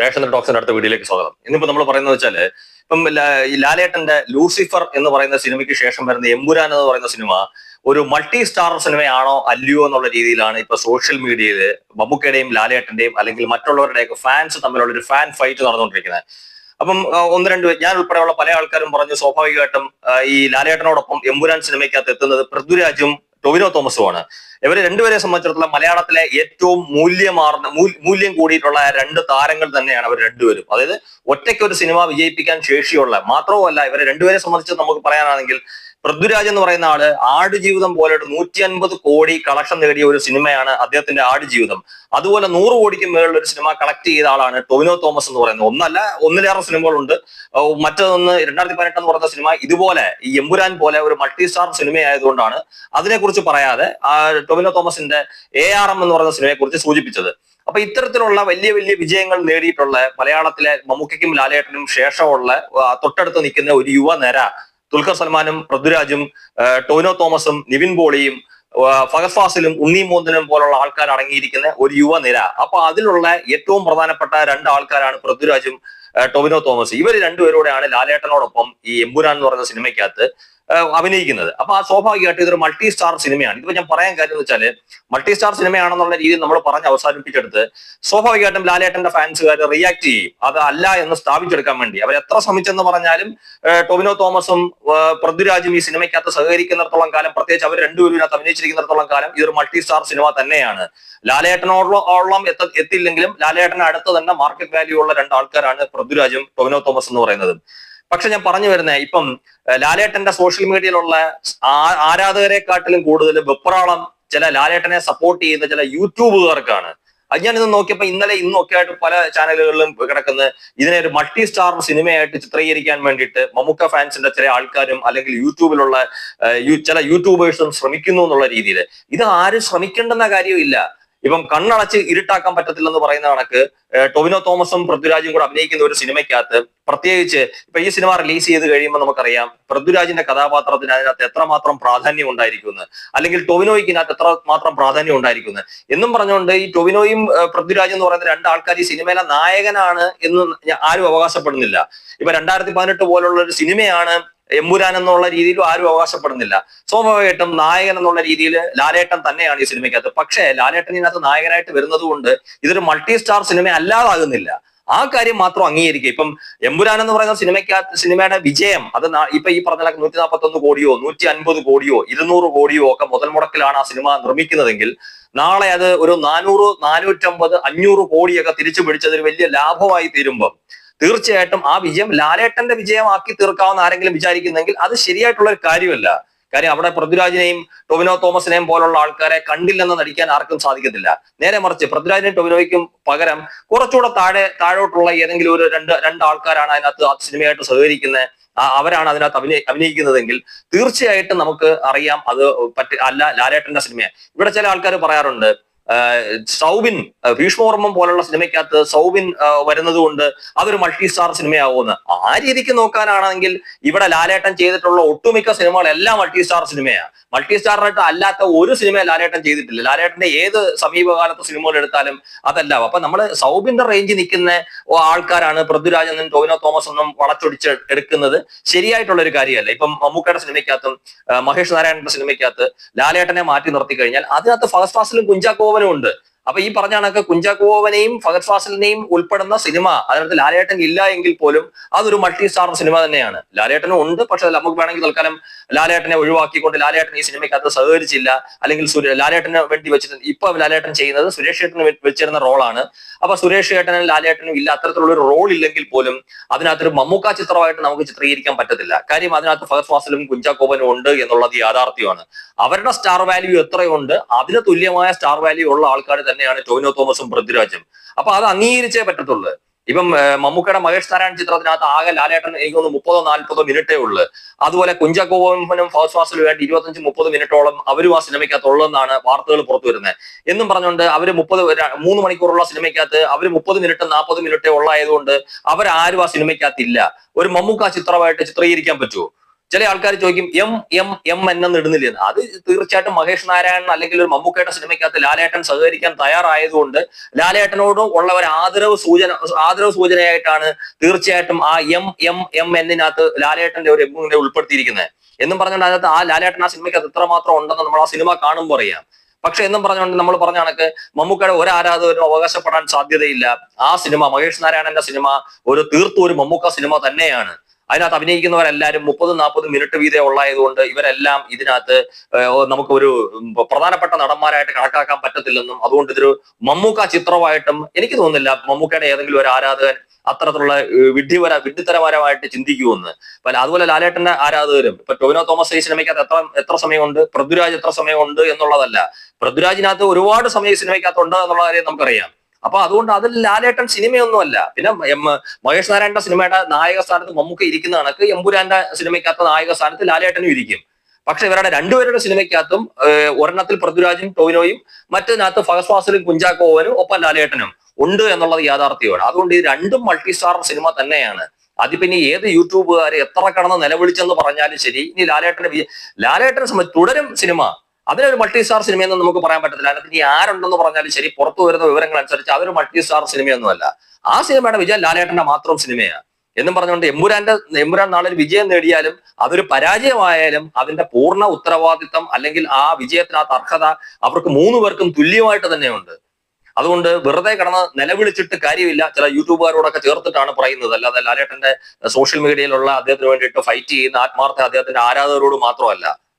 Ration ടോക്സിന്റെ അടുത്ത വീഡിയോയിലേക്ക് സ്വാഗതം. ഇന്നിപ്പോ നമ്മൾ പറയുന്നത് വെച്ചാൽ ഇപ്പം ഈ ലാലേട്ടന്റെ ലൂസിഫർ എന്ന് പറയുന്ന സിനിമയ്ക്ക് ശേഷം വരുന്ന എമ്പുരാൻ എന്ന് പറയുന്ന സിനിമ ഒരു മൾട്ടി സ്റ്റാർ സിനിമയാണോ അല്ലയോ എന്നുള്ള രീതിയിലാണ് ഇപ്പൊ സോഷ്യൽ മീഡിയയിൽ ബബുക്കയുടെയും ലാലേട്ടന്റെയും അല്ലെങ്കിൽ മറ്റുള്ളവരുടെയൊക്കെ ഫാൻസ് തമ്മിലുള്ള ഒരു ഫാൻ ഫൈറ്റ് നടന്നുകൊണ്ടിരിക്കുന്നത്. അപ്പം ഒന്ന് രണ്ട് ഞാൻ ഉൾപ്പെടെയുള്ള പല ആൾക്കാരും പറഞ്ഞു സ്വാഭാവികമായിട്ടും ഈ ലാലേട്ടനോടൊപ്പം എമ്പുരാൻ സിനിമയ്ക്കകത്ത് എത്തുന്നത് പൃഥ്വിരാജും ടൊവിനോ തോമസുമാണ്. ഇവർ രണ്ടുപേരെ സംബന്ധിച്ചിടത്തോളം മലയാളത്തിലെ ഏറ്റവും മൂല്യമാർന്ന മൂല്യം കൂടിയിട്ടുള്ള രണ്ട് താരങ്ങൾ തന്നെയാണ് അവർ രണ്ടുപേരും. അതായത് ഒറ്റയ്ക്ക് ഒരു സിനിമ വിജയിപ്പിക്കാൻ ശേഷിയുള്ള മാത്രവുമല്ല ഇവരെ രണ്ടുപേരെ സംബന്ധിച്ച് നമുക്ക് പറയാനാണെങ്കിൽ പൃഥ്വിരാജ് എന്ന് പറയുന്ന ആൾ ആടുജീവിതം പോലെ നൂറ്റി അൻപത് കോടി കളക്ഷൻ നേടിയ ഒരു സിനിമയാണ് അദ്ദേഹത്തിന്റെ ആടുജീവിതം. അതുപോലെ നൂറ് കോടിക്ക് മേളിൽ ഒരു സിനിമ കളക്ട് ചെയ്ത ആളാണ് ടൊവിനോ തോമസ് എന്ന് പറയുന്നത്. ഒന്നല്ല ഒന്നിലേറെ സിനിമകളുണ്ട്. മറ്റൊന്ന് രണ്ടായിരത്തി പതിനെട്ട് എന്ന് പറയുന്ന സിനിമ ഇതുപോലെ ഈ എമ്പുരാൻ പോലെ ഒരു മൾട്ടി സ്റ്റാർ സിനിമയായതുകൊണ്ടാണ് അതിനെക്കുറിച്ച് പറയാതെ ടൊവിനോ തോമസിന്റെ എ ആർ എം എന്ന് പറയുന്ന സിനിമയെ കുറിച്ച് സൂചിപ്പിച്ചത്. അപ്പൊ ഇത്തരത്തിലുള്ള വലിയ വലിയ വിജയങ്ങൾ നേടിയിട്ടുള്ള മലയാളത്തിലെ മമ്മൂക്കയ്ക്കും ലാലേട്ടനും ശേഷമുള്ള തൊട്ടടുത്ത് നിൽക്കുന്ന ഒരു യുവനിര ദുൽഖർ സൽമാനും പൃഥ്വിരാജും ടോനോ തോമസും നിവിൻ പോളിയും ഫഗഫാസിലും ഉണ്ണി മോന്തനും പോലുള്ള ആൾക്കാർ അടങ്ങിയിരിക്കുന്ന ഒരു യുവനിര അപ്പൊ അതിലുള്ള ഏറ്റവും പ്രധാനപ്പെട്ട രണ്ട് ആൾക്കാരാണ് പൃഥ്വിരാജും ടോവിനോ തോമസ്. ഇവർ രണ്ടുപേരോടെയാണ് ലാലേട്ടനോടൊപ്പം ഈ എമ്പുരാൻ എന്ന് പറയുന്ന സിനിമയ്ക്കകത്ത് അഭിനയിക്കുന്നത്. അപ്പൊ ആ സ്വാഭാവികമായിട്ട് ഇതൊരു മൾട്ടി സ്റ്റാർ സിനിമയാണ് ഇതിപ്പോ ഞാൻ പറയാൻ കാര്യം എന്ന് വെച്ചാൽ മൾട്ടി സ്റ്റാർ സിനിമയാണെന്നുള്ള രീതി നമ്മൾ പറഞ്ഞ് അവസാനിപ്പിച്ചെടുത്ത് സ്വാഭാവികമായിട്ടും ലാലേട്ടന്റെ ഫാൻസുകാർ റിയാക്ട് ചെയ്യും. അത് അല്ല എന്ന് സ്ഥാപിച്ചെടുക്കാൻ വേണ്ടി. അവർ എത്ര ശ്രമിച്ചെന്ന് പറഞ്ഞാലും ടൊവിനോ തോമസും പൃഥ്വിരാജും ഈ സിനിമയ്ക്കകത്ത് സഹകരിക്കുന്നിടത്തോളം കാലം പ്രത്യേകിച്ച് അവർ രണ്ടുപേരും ഇതിനകത്ത് അഭിനയിച്ചിരിക്കുന്നിടത്തോളം കാലം ഇതൊരു മൾട്ടി സ്റ്റാർ സിനിമ തന്നെയാണ്. ലാലേട്ടനോളം എത്ത എത്തില്ലെങ്കിലും ലാലേട്ടന് അടുത്ത് തന്നെ മാർക്കറ്റ് വാല്യൂ ഉള്ള രണ്ട് ആൾക്കാരാണ് പൃഥ്വിരാജും ടൊവിനോ തോമസ് എന്ന് പറയുന്നത്. പക്ഷെ ഞാൻ പറഞ്ഞു വരുന്നത് ഇപ്പം ലാലേട്ടന്റെ സോഷ്യൽ മീഡിയയിലുള്ള ആരാധകരെക്കാട്ടിലും കൂടുതൽ വെപ്രാളം ചില ലാലേട്ടനെ സപ്പോർട്ട് ചെയ്യുന്ന ചില യൂട്യൂബുകാർക്കാണ്. അത് ഞാൻ ഇത് നോക്കിയപ്പോ ഇന്നലെ ഇന്നൊക്കെ ആയിട്ട് പല ചാനലുകളിലും കിടക്കുന്ന ഇതിനെ ഒരു മൾട്ടി സ്റ്റാർ സിനിമയായിട്ട് ചിത്രീകരിക്കാൻ വേണ്ടിയിട്ട് മമ്മൂക്ക ഫാൻസിന്റെ ചില ആൾക്കാരും അല്ലെങ്കിൽ യൂട്യൂബിലുള്ള ചില യൂട്യൂബേഴ്സും ശ്രമിക്കുന്നു എന്നുള്ള രീതിയിൽ ഇത് ആരും ശ്രമിക്കേണ്ടെന്ന കാര്യമില്ല. ഇപ്പം കണ്ണടച്ച് ഇരുട്ടാക്കാൻ പറ്റത്തില്ലെന്ന് പറയുന്ന കണക്ക് ടൊവിനോ തോമസും പൃഥ്വിരാജും കൂടെ അഭിനയിക്കുന്ന ഒരു സിനിമയ്ക്കകത്ത് പ്രത്യേകിച്ച് ഇപ്പൊ ഈ സിനിമ റിലീസ് ചെയ്ത് കഴിയുമ്പോൾ നമുക്കറിയാം പൃഥ്വിരാജിന്റെ കഥാപാത്രത്തിന് അതിനകത്ത് എത്രമാത്രം പ്രാധാന്യം ഉണ്ടായിരിക്കുന്നു അല്ലെങ്കിൽ ടൊവിനോയ്ക്ക് ഇതിനകത്ത് എത്ര മാത്രം പ്രാധാന്യം ഉണ്ടായിരിക്കുന്നു എന്നും പറഞ്ഞുകൊണ്ട് ഈ ടൊവിനോയും പൃഥ്വിരാജും എന്ന് പറയുന്ന രണ്ട് ആൾക്കാർ ഈ സിനിമയിലെ നായകനാണ് എന്ന് ആരും അവകാശപ്പെടുന്നില്ല. ഇപ്പൊ രണ്ടായിരത്തി പതിനെട്ട് പോലുള്ള ഒരു സിനിമയാണ് എമ്പുരാൻ എന്നുള്ള രീതിയിലും ആരും അവകാശപ്പെടുന്നില്ല. സ്വാഭാവികമായിട്ടും നായകൻ എന്നുള്ള രീതിയിൽ ലാലേട്ടൻ തന്നെയാണ് ഈ സിനിമയ്ക്കകത്ത്. പക്ഷേ ലാലേട്ടൻ ഇതിനകത്ത് നായകനായിട്ട് വരുന്നത് കൊണ്ട് ഇതൊരു മൾട്ടി സ്റ്റാർ സിനിമ അല്ലാതാകുന്നില്ല. ആ കാര്യം മാത്രം അംഗീകരിക്കുക. ഇപ്പം എമ്പുരാൻ എന്ന് പറയുന്ന സിനിമയ്ക്കകത്ത് സിനിമയുടെ വിജയം അത് ഇപ്പൊ ഈ പറഞ്ഞ നൂറ്റി നാൽപ്പത്തി ഒന്ന് കോടിയോ നൂറ്റി അൻപത് കോടിയോ ഇരുന്നൂറ് കോടിയോ ഒക്കെ മുതൽ മുടക്കിലാണ് ആ സിനിമ നിർമ്മിക്കുന്നതെങ്കിൽ നാളെ അത് ഒരു നാനൂറ് നാനൂറ്റമ്പത് അഞ്ഞൂറ് കോടിയൊക്കെ തിരിച്ചു പിടിച്ചത് ഒരു വലിയ ലാഭമായി തീരുമ്പോൾ തീർച്ചയായിട്ടും ആ വിജയം ലാലേട്ടന്റെ വിജയമാക്കി തീർക്കാവുന്ന ആരെങ്കിലും വിചാരിക്കുന്നെങ്കിൽ അത് ശരിയായിട്ടുള്ള ഒരു കാര്യമല്ല. കാര്യം അവിടെ പൃഥ്വിരാജിനെയും ടൊവിനോ തോമസിനെയും പോലുള്ള ആൾക്കാരെ കണ്ടില്ലെന്ന് നടിക്കാൻ ആർക്കും സാധിക്കത്തില്ല. നേരെ മറിച്ച് പൃഥ്വിരാജിനും ടൊവിനോയ്ക്കും പകരം കുറച്ചുകൂടെ താഴെ താഴോട്ടുള്ള ഏതെങ്കിലും ഒരു രണ്ട് രണ്ട് ആൾക്കാരാണ് അതിനകത്ത് ആ സിനിമയായിട്ട് സഹകരിക്കുന്നത് അവരാണ് അതിനകത്ത് അഭിനയി അഭിനയിക്കുന്നതെങ്കിൽ തീർച്ചയായിട്ടും നമുക്ക് അറിയാം അത് പറ്റ അല്ല ലാലേട്ടന്റെ സിനിമയാണ്. ഇവിടെ ചില ആൾക്കാർ പറയാറുണ്ട് സൗബിൻ ഭീഷ്മവർമ്മം പോലുള്ള സിനിമയ്ക്കകത്ത് സൗബിൻ വരുന്നത് കൊണ്ട് അതൊരു മൾട്ടി സ്റ്റാർ സിനിമയാവുമെന്ന്. ആ രീതിക്ക് നോക്കാനാണെങ്കിൽ ഇവിടെ ലാലേട്ടൻ ചെയ്തിട്ടുള്ള ഒട്ടുമിക്ക സിനിമകളെല്ലാം മൾട്ടി സ്റ്റാർ സിനിമയാണ് മൾട്ടി സ്റ്റാറായിട്ട് അല്ലാത്ത ഒരു സിനിമ ലാലേട്ടൻ ചെയ്തിട്ടില്ല. ലാലേട്ടന്റെ ഏത് സമീപകാലത്തെ സിനിമകൾ എടുത്താലും അതല്ല. അപ്പൊ നമ്മൾ സൗബിന്റെ റേഞ്ചിൽ നിൽക്കുന്ന ആൾക്കാരാണ് പൃഥ്വിരാജ് എന്നും ടോവിനോ തോമസ് എന്നും വളച്ചൊടിച്ച് എടുക്കുന്നത് ശരിയായിട്ടുള്ള ഒരു കാര്യമല്ല. ഇപ്പം മമ്മൂക്കയുടെ സിനിമയ്ക്കകത്തും മഹേഷ് നാരായണന്റെ സിനിമയ്ക്കകത്ത് ലാലേട്ടനെ മാറ്റി നിർത്തി കഴിഞ്ഞാൽ അതിനകത്ത് ഫസ്റ്റ് ക്ലാസ്സിലും കുഞ്ചാക്കോവനും ഉണ്ട് അപ്പൊ ഈ പറഞ്ഞ കണക്ക് കുഞ്ചാക്കോവനെയും ഫഹദ് ഫാസിലിനെയും ഉൾപ്പെടുന്ന സിനിമ അതിനകത്ത് ലാലേട്ടൻ ഇല്ല എങ്കിൽ പോലും അതൊരു മൾട്ടി സ്റ്റാർ സിനിമ തന്നെയാണ്. ലാലേട്ടനും ഉണ്ട് പക്ഷെ നമുക്ക് വേണമെങ്കിൽ തൽക്കാലം ലാലേട്ടനെ ഒഴിവാക്കിക്കൊണ്ട് ലാലേട്ടൻ ഈ സിനിമയ്ക്കകത്ത് സഹകരിച്ചില്ല. അല്ലെങ്കിൽ ലാലേട്ടന് വേണ്ടി വെച്ചിട്ട് ഇപ്പൊ ലാലേട്ടൻ ചെയ്യുന്നത് സുരേഷ് ഏട്ടന് വെച്ചിരുന്ന റോളാണ്. അപ്പൊ സുരേഷ് ഏട്ടനും ലാലേട്ടനും ഇല്ല അത്തരത്തിലുള്ള ഒരു റോൾ ഇല്ലെങ്കിൽ പോലും അതിനകത്തൊരു മമ്മൂക്ക ചിത്രമായിട്ട് നമുക്ക് ചിത്രീകരിക്കാൻ പറ്റത്തില്ല. കാര്യം അതിനകത്ത് ഫഹദ് ഫാസലും കുഞ്ചാക്കോപനും ഉണ്ട് എന്നുള്ളത് യാഥാർത്ഥ്യമാണ്. അവരുടെ സ്റ്റാർ വാല്യൂ എത്രയുണ്ട്? അതിന് തുല്യമായ സ്റ്റാർ വാല്യൂ ഉള്ള ആൾക്കാർ തന്നെയാണ് ടോവിനോ തോമസും പൃഥ്വിരാജും. അപ്പൊ അത് അംഗീകരിച്ചേ പറ്റത്തുള്ളൂ. ഇപ്പം മമ്മൂക്കയുടെ മഹേഷ് നാരായൺ ചിത്രത്തിനകത്ത് ആകെ ലാലേട്ടൻ എനിക്ക് തോന്നുന്നു മുപ്പതോ നാൽപ്പതോ മിനിറ്റേ ഉള്ളൂ. അതുപോലെ കുഞ്ചാക്കോവനും ഫൗസ് ഫാസിലും വേണ്ടി ഇരുപത്തഞ്ച് മുപ്പത് മിനിറ്റോളം അവരും ആ സിനിമയ്ക്കകത്ത് ഉള്ളതെന്നാണ് വാർത്തകൾ പുറത്തു വരുന്നത്. എന്നും പറഞ്ഞുകൊണ്ട് അവർ മുപ്പത് മൂന്ന് മണിക്കൂറുള്ള സിനിമയ്ക്കകത്ത് അവർ മുപ്പത് മിനിറ്റ് നാൽപ്പത് മിനിറ്റേ ഉള്ളായതുകൊണ്ട് അവരാരും ആ സിനിമയ്ക്കകത്ത് ഇല്ല ഒരു മമ്മൂക്ക ചിത്രമായിട്ട് ചിത്രീകരിക്കാൻ പറ്റുമോ? ചില ആൾക്കാർ ചോദിക്കും എം എം എം എന്നെന്ന് ഇടുന്നില്ല. അത് തീർച്ചയായിട്ടും മഹേഷ് നാരായണൻ അല്ലെങ്കിൽ ഒരു മമ്മൂക്കയുടെ സിനിമയ്ക്കകത്ത് ലാലേട്ടൻ സഹകരിക്കാൻ തയ്യാറായതുകൊണ്ട് ലാലേട്ടനോട് ഉള്ള ഒരു ആദരവ് സൂചന ആദരവ് സൂചനയായിട്ടാണ് തീർച്ചയായിട്ടും ആ എം എം എം എന്നിനകത്ത് ലാലേട്ടന്റെ ഒരു എമ്മിനെ ഉൾപ്പെടുത്തിയിരിക്കുന്നത്. എന്നും പറഞ്ഞുകൊണ്ട് അതിനകത്ത് ആ ലാലേട്ടൻ ആ സിനിമയ്ക്കകത്ത് എത്രമാത്രം ഉണ്ടെന്ന് നമ്മൾ ആ സിനിമ കാണുമ്പോൾ അറിയാം. പക്ഷെ എന്നും പറഞ്ഞുകൊണ്ട് നമ്മൾ പറഞ്ഞ കണക്ക് മമ്മൂക്കയുടെ ഒരു ആരാധകരും അവകാശപ്പെടാൻ സാധ്യതയില്ല. ആ സിനിമ മഹേഷ് നാരായണന്റെ സിനിമ ഒരു തീർത്തും ഒരു മമ്മൂക്ക സിനിമ തന്നെയാണ്. അതിനകത്ത് അഭിനയിക്കുന്നവരെല്ലാവരും മുപ്പത് നാൽപ്പത് മിനിറ്റ് വീതം ഉള്ളായതുകൊണ്ട് ഇവരെല്ലാം ഇതിനകത്ത് നമുക്കൊരു പ്രധാനപ്പെട്ട നടന്മാരായിട്ട് കണക്കാക്കാൻ പറ്റത്തില്ലെന്നും അതുകൊണ്ട് ഇതൊരു മമ്മൂക്ക ചിത്രമായിട്ടും എനിക്ക് തോന്നുന്നില്ല മമ്മൂക്കയുടെ ഏതെങ്കിലും ഒരു ആരാധകൻ അത്തരത്തിലുള്ള വിഡ്ഢിപര വിഡ്ഢിത്തരപരമായിട്ട് ചിന്തിക്കുമെന്ന്. അപ്പൊ അതുപോലെ ലാലേട്ടന്റെ ആരാധകരും ഇപ്പൊ ടോവിനോ തോമസ് ഈ സിനിമയ്ക്കകത്ത് എത്ര എത്ര സമയമുണ്ട്? പൃഥ്വിരാജ് എത്ര സമയമുണ്ട് എന്നുള്ളതല്ല. പൃഥ്വിരാജിനകത്ത് ഒരുപാട് സമയം ഈ സിനിമയ്ക്കകത്ത് ഉണ്ട് എന്നുള്ള കാര്യം നമുക്കറിയാം. അപ്പൊ അതുകൊണ്ട് അതിൽ ലാലേട്ടൻ സിനിമയൊന്നുമല്ല. പിന്നെ മഹേഷ് നാരായണന്റെ സിനിമയുടെ നായക സ്ഥാനത്ത് മമ്മൂക്ക ഇരിക്കുന്ന കണക്ക് എമ്പുരാന്റെ സിനിമയ്ക്കകത്ത് നായക സ്ഥാനത്ത് ലാലേട്ടനും ഇരിക്കും. പക്ഷെ ഇവരുടെ രണ്ടുപേരുടെ സിനിമയ്ക്കകത്തും ഒരെണ്ണത്തിൽ പൃഥ്വിരാജും ടോവിനോയും മറ്റതിനകത്ത് ഫഹസ് ഫാസിലും കുഞ്ചാക്കോവനും ഒപ്പം ലാലേട്ടനും ഉണ്ട് എന്നുള്ളത് യാഥാർത്ഥ്യമാണ്. അതുകൊണ്ട് ഈ രണ്ടും മൾട്ടി സ്റ്റാർ സിനിമ തന്നെയാണ്. അതി പിന്നെ ഏത് യൂട്യൂബുകാർ എത്ര കടന്ന് നിലവിളിച്ചെന്ന് പറഞ്ഞാലും ശരി. ഇനി ലാലേട്ടന്റെ വി- ലാലേട്ടനെ സംബന്ധിച്ച് തുടരും സിനിമ. അതിനൊരു മൾട്ടി സ്റ്റാർ സിനിമയെന്ന് നമുക്ക് പറയാൻ പറ്റത്തില്ല. അതിനകത്ത് ഇനി ആരുണ്ടെന്ന് പറഞ്ഞാലും ശരി പുറത്തു വരുന്ന വിവരങ്ങൾ അനുസരിച്ച് അതൊരു മൾട്ടി സ്റ്റാർ സിനിമയൊന്നുമല്ല ആ സിനിമയുടെ വിജയം ലാലേട്ടന്റെ മാത്രം സിനിമയാണ് എന്നും പറഞ്ഞുകൊണ്ട് എമ്പുരാന്റെ എമ്പുരാൻ നാളെ ഒരു വിജയം നേടിയാലും അതൊരു പരാജയമായാലും അതിന്റെ പൂർണ ഉത്തരവാദിത്തം അല്ലെങ്കിൽ ആ വിജയത്തിനകത്ത് അർഹത അവർക്ക് മൂന്ന് പേർക്കും തുല്യമായിട്ട് തന്നെയുണ്ട്. അതുകൊണ്ട് വെറുതെ കിടന്ന് നിലവിളിച്ചിട്ട് കാര്യമില്ല. ചില യൂട്യൂബുകാരോടൊക്കെ ചേർത്തിട്ടാണ് പറയുന്നത്. അല്ലാതെ ലാലേട്ടന്റെ സോഷ്യൽ മീഡിയയിലുള്ള അദ്ദേഹത്തിന് വേണ്ടിയിട്ട് ഫൈറ്റ് ചെയ്യുന്ന ആത്മാർത്ഥ അദ്ദേഹത്തിന്റെ ആരാധകരോട് മാത്രമല്ല.